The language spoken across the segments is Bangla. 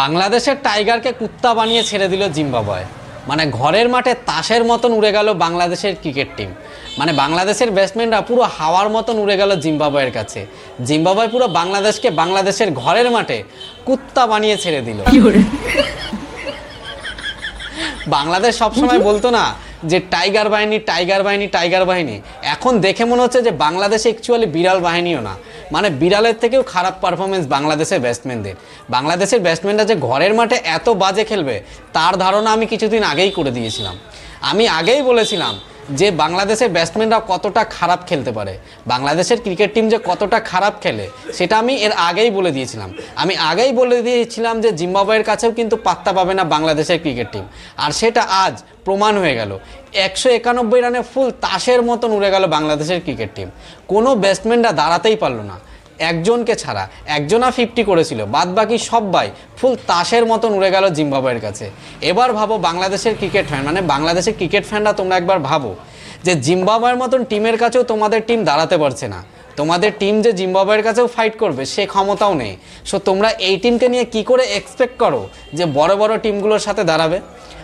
বাংলাদেশের টাইগারকে কুত্তা বানিয়ে ছেড়ে দিল জিম্বাবয়। মানে ঘরের মাঠে তাসের মতন উড়ে গেল বাংলাদেশের ক্রিকেট টিম। মানে বাংলাদেশের ব্যাটসম্যানরা পুরো হাওয়ার মতন উড়ে গেল জিম্বাবয়ের কাছে। জিম্বাবয় পুরো বাংলাদেশকে বাংলাদেশের ঘরের মাঠে কুত্তা বানিয়ে ছেড়ে দিল। বাংলাদেশ সবসময় বলতো না যে টাইগার বাহিনী টাইগার বাহিনী টাইগার বাহিনী। এখন দেখে মনে হচ্ছে যে বাংলাদেশে অ্যাকচুয়ালি বিড়াল বাহিনীও না। মানে বিড়ালের থেকেও খারাপ পারফরমেন্স বাংলাদেশের ব্যাটসম্যানদের বাংলাদেশের ব্যাটসম্যানরা যে ঘরের মাঠে এত বাজে খেলবে, তার ধারণা আমি কিছুদিন আগেই করে দিয়েছিলাম। আমি আগেই বলেছিলাম যে বাংলাদেশের ব্যাটসম্যানরা কতটা খারাপ খেলতে পারে, বাংলাদেশের ক্রিকেট টিম যে কতটা খারাপ খেলে, সেটা আমি এর আগেই বলে দিয়েছিলাম। আমি আগেই বলে দিয়েছিলাম যে জিম্বাবুয়ের কাছেও কিন্তু পাত্তা পাবে না বাংলাদেশের ক্রিকেট টিম আর সেটা আজ প্রমাণ হয়ে গেল। একশো একানব্বই রানে ফুল তাসের মতন উড়ে গেল বাংলাদেশের ক্রিকেট টিম কোনো ব্যাটসম্যানরা দাঁড়াতেই পারল না। একজনকে ছাড়া একজনা ফিফটি করেছিল। বাদ বাকি সবাই ফুল তাসের মতন উড়ে গেল জিম্বাবুয়ের কাছে। এবার ভাবো বাংলাদেশের ক্রিকেট ফ্যান মানে বাংলাদেশের ক্রিকেট ফ্যানরা তোমরা একবার ভাবো যে জিম্বাবুয়ের মতন টিমের কাছেও তোমাদের টিম দাঁড়াতে পারছে না। তোমাদের টিম যে জিম্বাবুয়ের কাছেও ফাইট করবে, সে ক্ষমতাও নেই। সো তোমরা এই টিমকে নিয়ে কি করে এক্সপেক্ট করো যে বড় বড় টিমগুলোর সাথে দাঁড়াবে?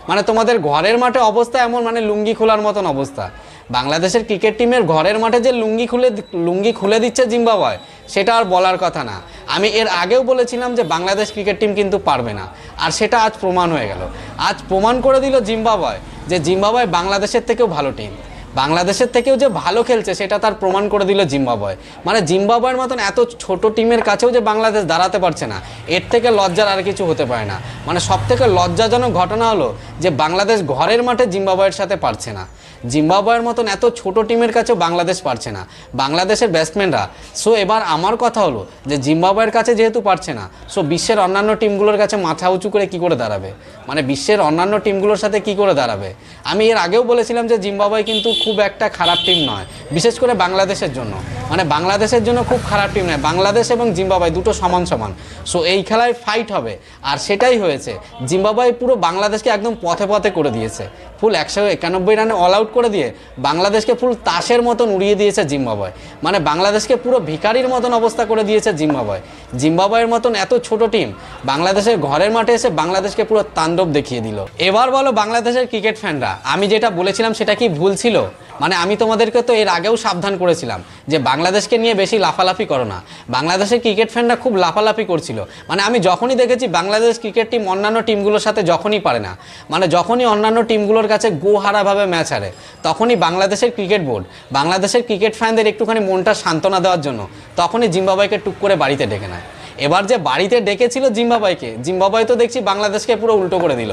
মানে তোমাদের ঘরের মাঠে অবস্থা এমন মানে লুঙ্গি খোলার মতন অবস্থা। বাংলাদেশের ক্রিকেট টিমের ঘরের মাঠে যে লুঙ্গি খুলে লুঙ্গি খুলে দিচ্ছে জিম্বাবয়, সেটা আর বলার কথা না। আমি এর আগেও বলেছিলাম যে বাংলাদেশ ক্রিকেট টিম কিন্তু পারবে না। আর সেটা আজ প্রমাণ হয়ে গেল। আজ প্রমাণ করে দিল জিম্বাবয় যে জিম্বাবয় বাংলাদেশের থেকেও ভালো টিম। বাংলাদেশের থেকেও যে ভালো খেলছে, সেটা তার প্রমাণ করে দিল জিম্বাবয়। মানে জিম্বাবয়ের মতন এত ছোট টিমের কাছেও যে বাংলাদেশ দাঁড়াতে পারছে না, এর থেকে লজ্জার আর কিছু হতে পারে না। মানে সব থেকে লজ্জাজনক ঘটনা হলো যে বাংলাদেশ ঘরের মাঠে জিম্বাবয়ের সাথে পারছে না। জিম্বাবয়ের মতন এত ছোট টিমের কাছেও বাংলাদেশ পারছে না। বাংলাদেশের ব্যাটসম্যানরা সো এবার আমার কথা হলো যে জিম্বাবয়ের কাছে যেহেতু পারছে না সো বিশ্বের অন্যান্য টিমগুলোর কাছে মাথা উঁচু করে কি করে দাঁড়াবে? মানে বিশ্বের অন্যান্য টিমগুলোর সাথে কি করে দাঁড়াবে? আমি এর আগেও বলেছিলাম যে জিম্বাবয় কিন্তু খুব একটা খারাপ টিম নয়। বিশেষ করে বাংলাদেশের জন্য। মানে বাংলাদেশের জন্য খুব খারাপ টিম নয়। বাংলাদেশ এবং জিম্বাবয় দুটো সমান সমান। সো এই খেলায় ফাইট হবে। আর সেটাই হয়েছে, জিম্বাবয় পুরো বাংলাদেশকে একদম পথে পথে করে দিয়েছে। ফুল একশো একানব্বই রানে অল আউট করে দিয়ে বাংলাদেশকে ফুল তাসের মতন উড়িয়ে দিয়েছে জিম্বাবয়। মানে বাংলাদেশকে পুরো ভিখারির মতন অবস্থা করে দিয়েছে জিম্বাবয়। জিম্বাবয়ের মতন এত ছোট টিম বাংলাদেশের ঘরের মাঠে এসে বাংলাদেশকে পুরো তাণ্ডব দেখিয়ে দিল। এবার বলো বাংলাদেশের ক্রিকেট ফ্যানরা আমি যেটা বলেছিলাম সেটা কি ভুল ছিল? মানে আমি তোমাদেরকে তো এর আগেও সাবধান করেছিলাম যে বাংলাদেশকে নিয়ে বেশি লাফালাফি করো না। বাংলাদেশের ক্রিকেট ফ্যানরা খুব লাফালাফি করছিল। মানে আমি যখনই দেখেছি বাংলাদেশ ক্রিকেট টিম অন্যান্য টিমগুলোর সাথে যখনই পারে না মানে যখনই অন্যান্য টিমগুলোর কাছে গোহারাভাবে ম্যাচ হারে, তখনই বাংলাদেশের ক্রিকেট বোর্ড বাংলাদেশের ক্রিকেট ফ্যানদের একটুখানি মনটা সান্ত্বনা দেওয়ার জন্য তখনই জিম্বাবয়কে টুক করে বাড়িতে ডেকে নেয়। এবার যে বাড়িতে ডেকেছিল জিম্বাবাইকে জিম্বাবাই তো দেখছি বাংলাদেশকে পুরো উল্টো করে দিল।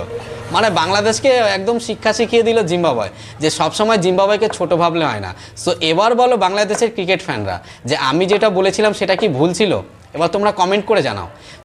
মানে বাংলাদেশকে একদম শিক্ষা শিখিয়ে দিল জিম্বাবয়, যে সবসময় জিম্বাবয়কে ছোট ভাবলে হয় না। সো এবার বলো বাংলাদেশের ক্রিকেট ফ্যানরা, যে আমি যেটা বলেছিলাম সেটা কি ভুল ছিল? এবার তোমরা কমেন্ট করে জানাও।